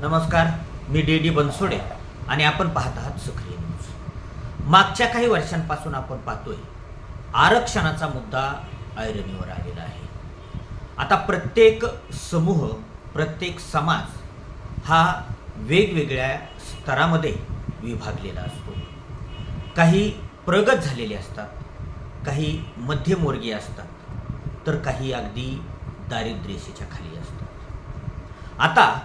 नमस्कार मी D D Bansode आणि आपण पाहत आहात सक्रिय न्यूज. मागच्या काही वर्षांपासून आपण पाहतोय आरक्षणाचा मुद्दा ऐरणीवर आलेला आहे. आता प्रत्येक समूह प्रत्येक समाज हा वेगवेगळ्या स्तरामध्ये विभागलेला असतो. काही प्रगत झालेले असतात काही मध्यमवर्गीय असतात तर काही अगदी दारिद्र्यरेषेच्या खाली असतात. आता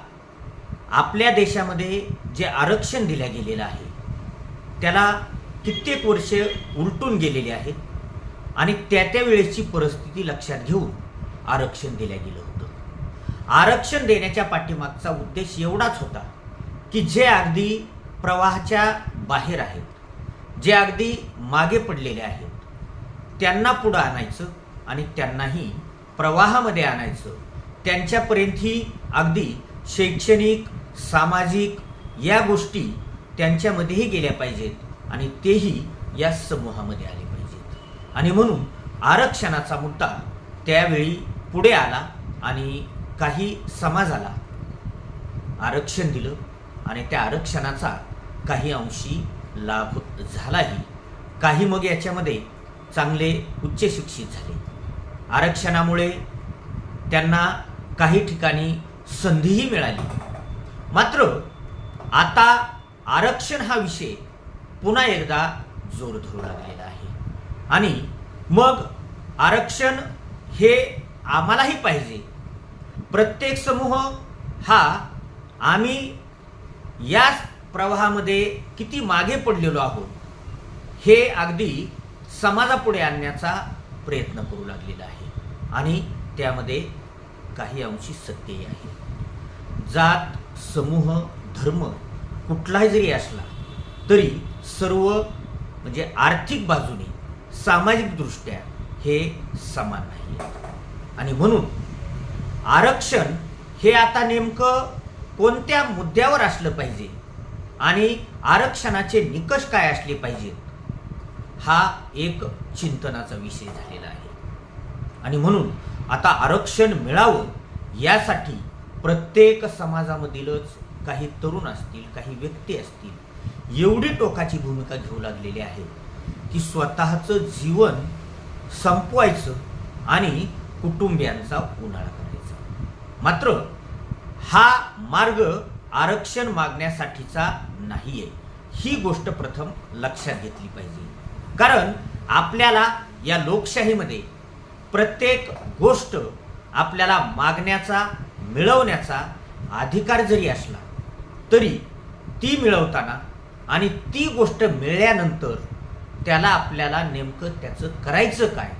आपल्या देशामध्ये जे आरक्षण दिलं गेलेलं आहे त्याला कित्येक वर्षे उलटून गेलेले आहेत आणि त्या त्या वेळेसची परिस्थिती लक्षात घेऊन आरक्षण दिलं गेलं होतं. आरक्षण देण्याच्या पाठीमागचा उद्देश एवढाच होता की जे अगदी प्रवाहाच्या बाहेर आहेत जे अगदी मागे पडलेले आहेत त्यांना पुढं आणायचं आणि त्यांनाही प्रवाहामध्ये आणायचं त्यांच्यापर्यंतही अगदी शैक्षणिक सामाजिक या गोष्टी त्यांच्यामध्येही गेल्या पाहिजेत आणि तेही या समूहामध्ये आले पाहिजेत. आणि म्हणून आरक्षणाचा मुद्दा त्यावेळी पुढे आला आणि काही समाजाला आरक्षण दिलं आणि त्या आरक्षणाचा काही अंशी लाभ झालाही. काही मग याच्यामध्ये चांगले उच्च शिक्षित झाले. आरक्षणामुळे त्यांना काही ठिकाणी संधीही मिळाली. मात्र आता आरक्षण हा विषय पुन्हा एकदा जोर धरू लागलेला आहे. आणि मग आरक्षण हे आम्हालाही पाहिजे. प्रत्येक समूह हा आम्ही या प्रवाहामध्ये किती मागे पडलेलो आहोत हे अगदी समाजापुढे आणण्याचा प्रयत्न करू लागलेला आहे. आणि त्यामध्ये काही अंशी सत्यही आहे जात समूह धर्म कुठलाही जरी असला तरी सर्व म्हणजे आर्थिक बाजूने सामाजिकदृष्ट्या हे समान नाही आणि म्हणून आरक्षण हे आता नेमकं कोणत्या मुद्द्यावर असलं पाहिजे आणि आरक्षणाचे निकष काय असले पाहिजेत हा एक चिंतनाचा विषय झालेला आहे. आणि म्हणून आता आरक्षण मिळावं यासाठी प्रत्येक समाजामधीलच काही तरुण असतील काही व्यक्ती असतील एवढी टोकाची भूमिका घेऊ लागलेली आहे की स्वतःचं जीवन संपवायचं आणि कुटुंबियांचा उन्हाळा करायचा. मात्र हा मार्ग आरक्षण मागण्यासाठीचा नाही आहे ही गोष्ट प्रथम लक्षात घेतली पाहिजे. कारण आपल्याला या लोकशाहीमध्ये प्रत्येक गोष्ट आपल्याला मागण्याचा मिळवण्याचा अधिकार जरी असला तरी ती मिळवताना आणि ती गोष्ट मिळाल्यानंतर त्याला आपल्याला नेमकं त्याचं करायचं काय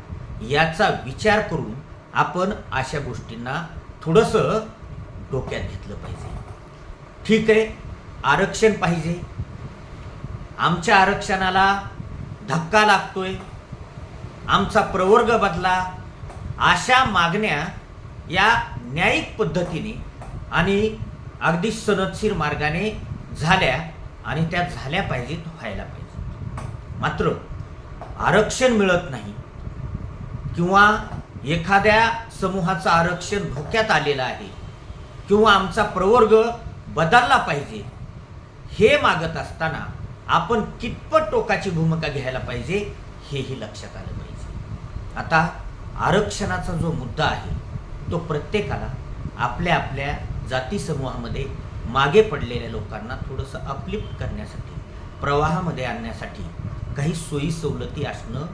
याचा विचार करून आपण अशा गोष्टींना थोडंसं डोक्यात घेतलं पाहिजे. ठीक आहे आरक्षण पाहिजे. आमच्या आरक्षणाला धक्का लागतोय. आमचा प्रवर्ग बदला. अशा मागण्या या न्यायिक पद्धतीने आणि अगदी सनदशीर मार्गाने झाल्या आणि त्या झाल्या पाहिजेत व्हायला पाहिजे मात्र आरक्षण मिळत नाही किंवा एखाद्या समूहाचं आरक्षण धोक्यात आलेलं आहे किंवा आमचा प्रवर्ग बदलला पाहिजे हे मागत असताना आपण कितपत टोकाची भूमिका घ्यायला पाहिजे हेही लक्षात आलं पाहिजे. आता आरक्षणाचा जो मुद्दा आहे तो प्रत्येकाला आपल्या आपल्या जातीसमूहामध्ये मागे पडलेल्या लोकांना थोडंसं अपलिफ्ट करण्यासाठी प्रवाहामध्ये आणण्यासाठी काही सोयी सवलती असणं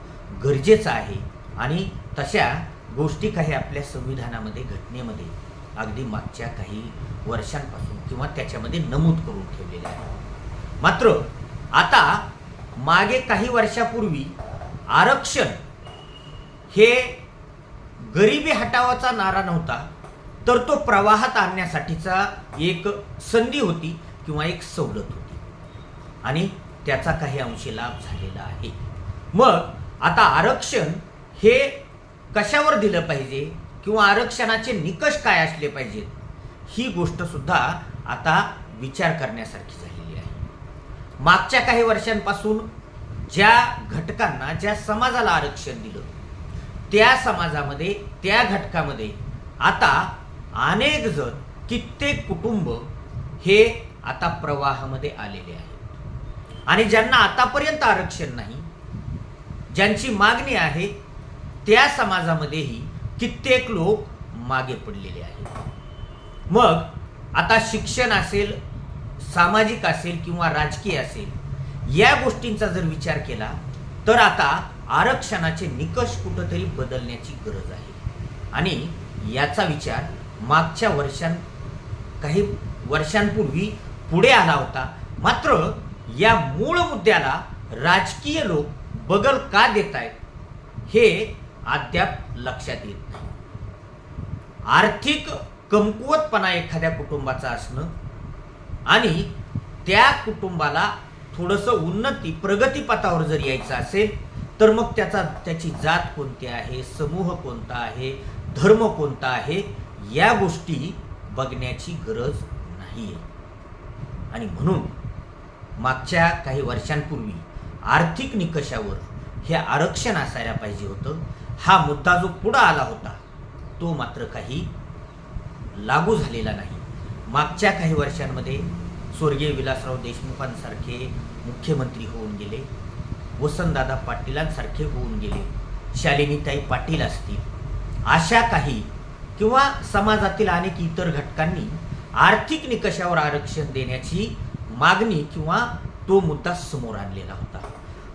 गरजेचं आहे आणि तशा गोष्टी काही आपल्या संविधानामध्ये घटनेमध्ये अगदी मागच्या काही वर्षांपासून किंवा त्याच्यामध्ये नमूद करून ठेवलेल्या आहेत. मात्र आता मागे काही वर्षापूर्वी आरक्षण हे गरिबी हटावाचा नारा नव्हता तर तो प्रवाहात आणण्यासाठीचा एक संधी होती किंवा एक सवलत होती. आणि त्याचा काही अंशी लाभ झालेला आहे. मग आता आरक्षण हे कशावर दिलं पाहिजे किंवा आरक्षणाचे निकष काय असले पाहिजेत ही गोष्ट सुद्धा आता विचार करण्यासारखी झालेली आहे. मागच्या काही वर्षांपासून ज्या घटकांना ज्या समाजाला आरक्षण दिलं त्या समाजामध्ये त्या घटकामध्ये आता अनेक जण कित्येक कुटुंब हे आता प्रवाहामध्ये आलेले आहे आणि ज्यांना आतापर्यंत आरक्षण नाही ज्यांची मागणी आहे त्या समाजामध्येही कित्येक लोक मागे पडलेले आहेत. मग आता शिक्षण असेल सामाजिक असेल किंवा राजकीय असेल या गोष्टींचा जर विचार केला तर आता आरक्षणाचे निकष कुठंतरी बदलण्याची गरज आहे. आणि याचा विचार मागच्या वर्षां काही वर्षांपूर्वी पुढे आला होता. मात्र या मूळ मुद्द्याला राजकीय लोक बगल का देत आहेत हे अद्याप लक्षात येत नाही. आर्थिक कमकुवतपणा एखाद्या कुटुंबाचा असणं आणि त्या कुटुंबाला थोडंसं उन्नती प्रगतीपथावर जर यायचं असेल तर मग त्याचा त्याची जात कोणती आहे समूह कोणता आहे धर्म कोणता आहे या गोष्टी बघण्याची गरज नाही आहे आणि म्हणून मागच्या काही वर्षांपूर्वी आर्थिक निकषावर हे आरक्षण असायला पाहिजे होतं. हा मुद्दा जो पुढं आला होता तो मात्र काही लागू झालेला नाही. मागच्या काही वर्षांमध्ये स्वर्गीय विलासराव देशमुखांसारखे मुख्यमंत्री होऊन गेले. वसंतदादा पाटीलांसारखे होऊन गेले. शालिनीताई पाटील असतील. अशा काही किंवा समाजातील अनेक इतर घटकांनी आर्थिक निकषावर आरक्षण देण्याची मागणी किंवा तो मुद्दा समोर आणलेला होता.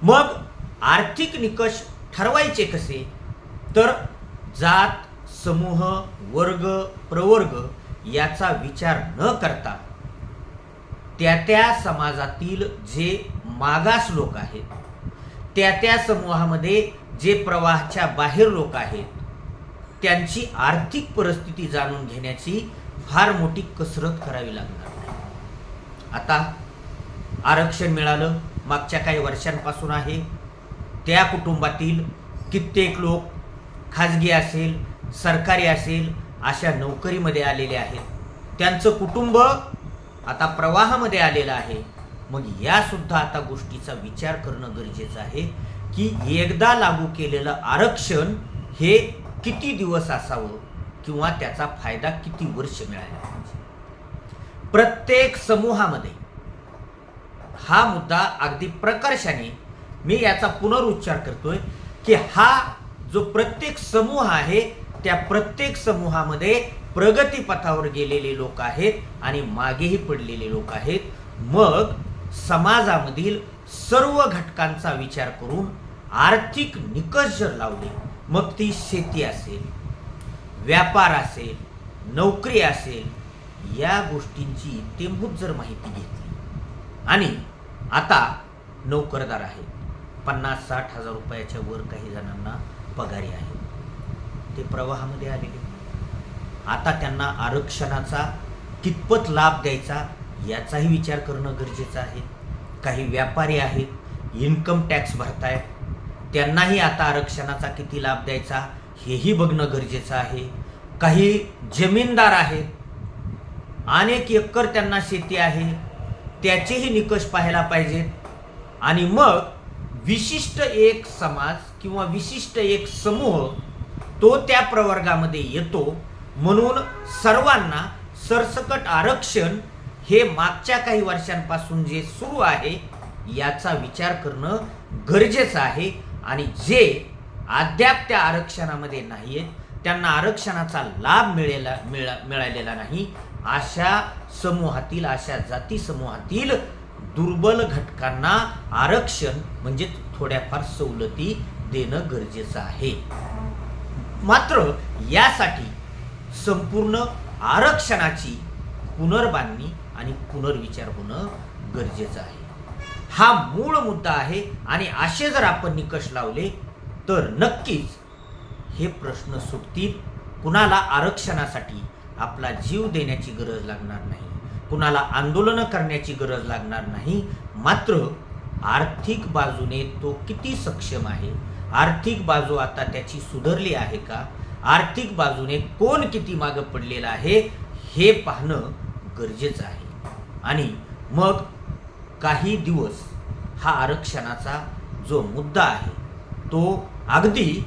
मग आर्थिक निकष ठरवायचे कसे? तर जात समूह वर्ग प्रवर्ग याचा विचार न करता त्या त्या समाजातील जे मागास लोक आहेत त्या त्या समूहामध्ये जे प्रवाहाच्या बाहेर लोक आहेत त्यांची आर्थिक परिस्थिती जाणून घेण्याची फार मोठी कसरत करावी लागणार नाही. आता आरक्षण मिळालं मागच्या काही वर्षांपासून आहे. त्या कुटुंबातील कित्येक लोक खाजगी असेल सरकारी असेल अशा नोकरीमध्ये आलेले आहेत. त्यांचं कुटुंब आता प्रवाहामध्ये आलेलं आहे. मग यासुद्धा आता गोष्टीचा विचार करणं गरजेचं आहे की एकदा लागू केलेलं आरक्षण हे किती दिवस असावं किंवा त्याचा फायदा किती वर्ष मिळायला पाहिजे? प्रत्येक समूहामध्ये हा मुद्दा अगदी प्रकर्षाने मी याचा पुनरुच्चार करतोय की हा जो प्रत्येक समूह आहे त्या प्रत्येक समूहामध्ये प्रगतीपथावर गेलेले लोक आहेत आणि मागेही पडलेले लोक आहेत. मग समाजामधील सर्व घटकांचा विचार करून आर्थिक निकष जर लावले मग ती शेती असेल व्यापार असेल नोकरी असेल या गोष्टींची इत्यंभूत जर माहिती घेतली. आणि आता नोकरदार आहेत. पन्नास साठ हजार रुपयाच्या वर काही जणांना पगारी आहे ते प्रवाहामध्ये आलेले. आता त्यांना आरक्षणाचा कितपत लाभ द्यायचा याचाही विचार करणं गरजेचं आहे. काही व्यापारी आहेत इन्कम टॅक्स भरताय त्यांनाही आता आरक्षणाचा किती लाभ द्यायचा हेही बघणं गरजेचं आहे. काही जमीनदार आहेत अनेक एकर त्यांना शेती आहे त्याचेही निकष पाहायला पाहिजेत. आणि मग विशिष्ट एक समाज किंवा विशिष्ट एक समूह तो त्या प्रवर्गामध्ये येतो म्हणून सर्वांना सरसकट आरक्षण हे मागच्या काही वर्षांपासून जे सुरू आहे याचा विचार करणं गरजेचं आहे. आणि जे अद्याप त्या आरक्षणामध्ये नाही आहेत त्यांना आरक्षणाचा लाभ मिळेला मिळा मिळालेला नाही. अशा समूहातील अशा जाती समूहातील दुर्बल घटकांना आरक्षण म्हणजे थोड्याफार सवलती देणं गरजेचं आहे. मात्र यासाठी संपूर्ण आरक्षणाची पुनर्बांधणी आणि पुनर्विचार होणं गरजेचं आहे. हा मूळ मुद्दा आहे आणि असे जर आपण निकष लावले तर नक्कीच हे प्रश्न सुटतील. कुणाला आरक्षणासाठी आपला जीव देण्याची गरज लागणार नाही कुणाला आंदोलनं करण्याची गरज लागणार नाही. मात्र आर्थिक बाजूने तो किती सक्षम आहे? आर्थिक बाजू आता त्याची सुधारली आहे का? आर्थिक बाजूने कोण किती मागं पडलेलं आहे? हे पाहणं गरजेचं आहे. आणि मग काही दिवस हा आरक्षणाचा जो मुद्दा आहे तो अगदी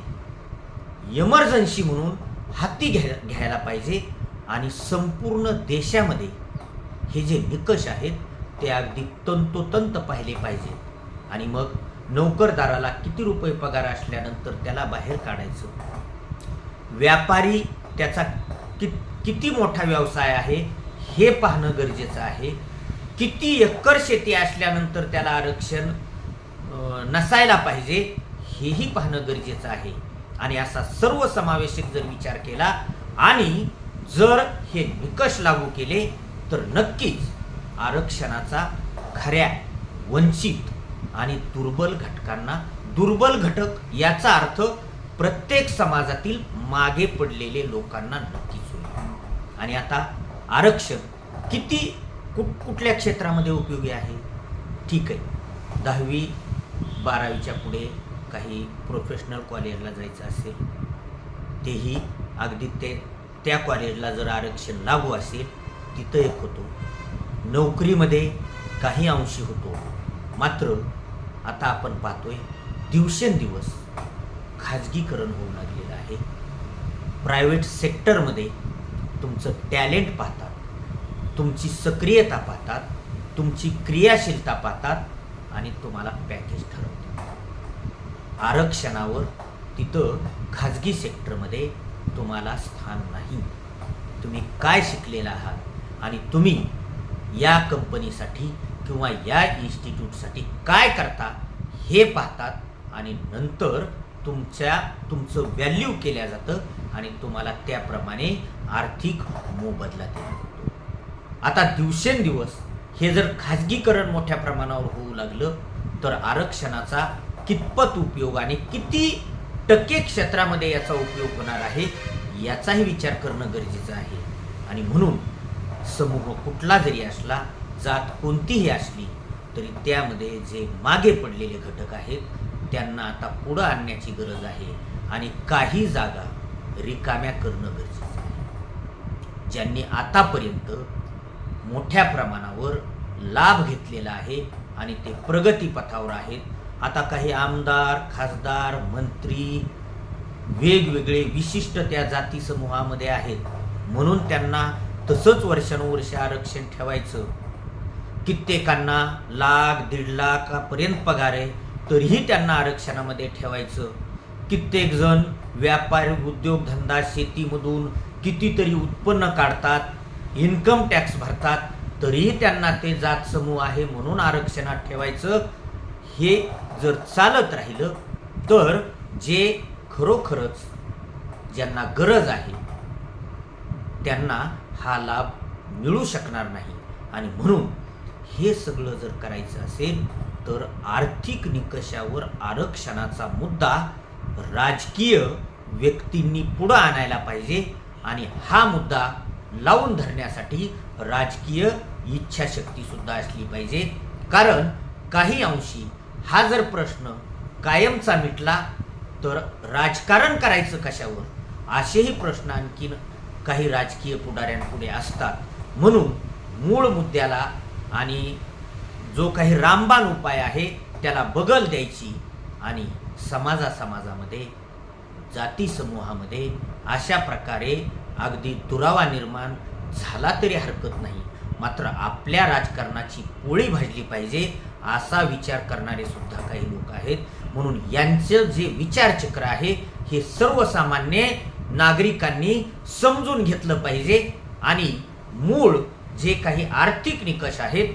इमर्जन्सी म्हणून हाती घ्या घ्यायला पाहिजे आणि संपूर्ण देशामध्ये हे जे निकष आहेत ते अगदी तंतोतंत पाहिले पाहिजेत आणि मग नोकरदाराला किती रुपये पगार असल्यानंतर त्याला बाहेर काढायचं. व्यापारी त्याचा कि किती मोठा व्यवसाय आहे हे पाहणं गरजेचं आहे. किती एकर शेती असल्यानंतर त्याला आरक्षण नसायला पाहिजे हेही पाहणं गरजेचं आहे. आणि असा सर्व समावेशक जर विचार केला आणि जर हे निकष लागू केले तर नक्कीच आरक्षणाचा खऱ्या वंचित आणि दुर्बल घटकांना दुर्बल घटक याचा अर्थ प्रत्येक समाजातील मागे पडलेले लोकांना नक्कीच होईल. आणि आता आरक्षण किती कुठ कुठल्या क्षेत्रामध्ये उपयोगी आहे? ठीक आहे. दहावी बारावीच्या पुढे काही प्रोफेशनल कॉलेजला जायचं असेल तेही अगदी ते त्या कॉलेजला जर आरक्षण लागू असेल तिथं एक होतो. नोकरीमध्ये काही अंशी होतो. मात्र आता आपण पाहतोय दिवसेंदिवस खाजगीकरण होऊ लागलेलं आहे. प्रायव्हेट सेक्टरमध्ये तुमचं टॅलेंट पाहतात तुमची सक्रियता पाहतात तुमची क्रियाशीलता पाहतात आणि तुम्हाला पॅकेज ठरवतात. आरक्षणावर तिथं खाजगी सेक्टरमध्ये तुम्हाला स्थान नाही. तुम्ही काय शिकलेला आहात आणि तुम्ही या कंपनीसाठी किंवा या इन्स्टिट्यूटसाठी काय करता हे पाहतात आणि नंतर तुमच्या तुमचं व्हॅल्यू केल्या जातं आणि तुम्हाला त्याप्रमाणे आर्थिक मोबदला दिला आता दिवसेंदिवस हे जर खाजगीकरण मोठ्या प्रमाणावर होऊ लागलं तर आरक्षणाचा कितपत उपयोग आणि किती टक्के क्षेत्रामध्ये याचा उपयोग होणार आहे याचाही विचार करणं गरजेचं आहे. आणि म्हणून समूह कुठला जरी असला जात कोणतीही असली तरी त्यामध्ये जे मागे पडलेले घटक आहेत त्यांना आता पुढं आणण्याची गरज आहे आणि काही जागा रिकाम्या करणं गरजेचं आहे. ज्यांनी आतापर्यंत मोठ्या प्रमाणावर लाभ घेतलेला आहे आणि ते प्रगतीपथावर आहेत. आता काही आमदार खासदार मंत्री वेगवेगळे विशिष्ट त्या जाती समूहामध्ये आहेत. म्हणून त्यांना तसंच वर्षानुवर्ष आरक्षण ठेवायचं. कित्येकांना लाख दीड लाखापर्यंत पगार आहे तरीही त्यांना आरक्षणामध्ये ठेवायचं. कित्येक जण व्यापार उद्योगधंदा शेतीमधून कितीतरी उत्पन्न काढतात इन्कम टॅक्स भरतात तरीही त्यांना ते जात समूह आहे म्हणून आरक्षणात ठेवायचं. हे जर चालत राहिलं तर जे खरोखरच ज्यांना गरज आहे त्यांना हा लाभ मिळू शकणार नाही. आणि म्हणून हे सगळं जर करायचं असेल तर आर्थिक निकषावर आरक्षणाचा मुद्दा राजकीय व्यक्तींनी पुढं आणायला पाहिजे. आणि हा मुद्दा लावून धरण्यासाठी राजकीय इच्छाशक्ती सुद्धा असली पाहिजे. कारण काही अंशी हा जर प्रश्न कायमचा मिटला तर राजकारण करायचं कशावर? असेही प्रश्न आणखीन काही राजकीय पुढाऱ्यांपुढे असतात. म्हणून मूळ मुद्द्याला आणि जो काही रामबाण उपाय आहे त्याला बगल द्यायची आणि समाजा समाजामध्ये जाती समूहामध्ये अशा प्रकारे अगदी दुरावा निर्माण झाला तरी हरकत नाही. मात्र आपल्या राजकारणाची पोळी भाजली पाहिजे असा विचार करणारे सुद्धा काही लोक आहेत. म्हणून यांचं जे विचारचक्र आहे हे सर्वसामान्य नागरिकांनी समजून घेतलं पाहिजे आणि मूळ जे काही आर्थिक निकष आहेत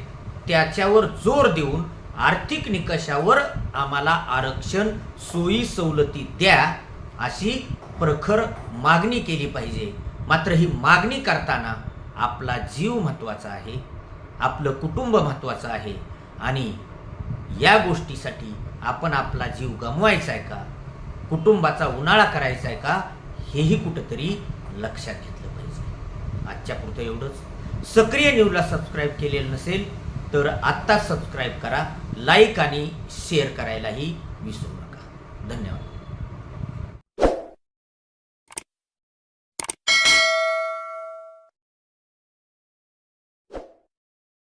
त्याच्यावर जोर देऊन आर्थिक निकषावर आम्हाला आरक्षण सोयी सवलती द्या अशी प्रखर मागणी केली पाहिजे. मात्र ही मागणी करताना आपला जीव महत्त्वाचा आहे आपलं कुटुंब महत्त्वाचं आहे आणि या गोष्टीसाठी आपण आपला जीव गमवायचा आहे का? कुटुंबाचा उन्हाळा करायचा आहे का? हेही कुठंतरी लक्षात घेतलं पाहिजे. आजच्या पुरतं एवढंच. सक्रिय न्यूजला सबस्क्राईब केलेलं नसेल तर आत्ता सबस्क्राईब करा. लाईक आणि शेअर करायलाही विसरू नका. धन्यवाद.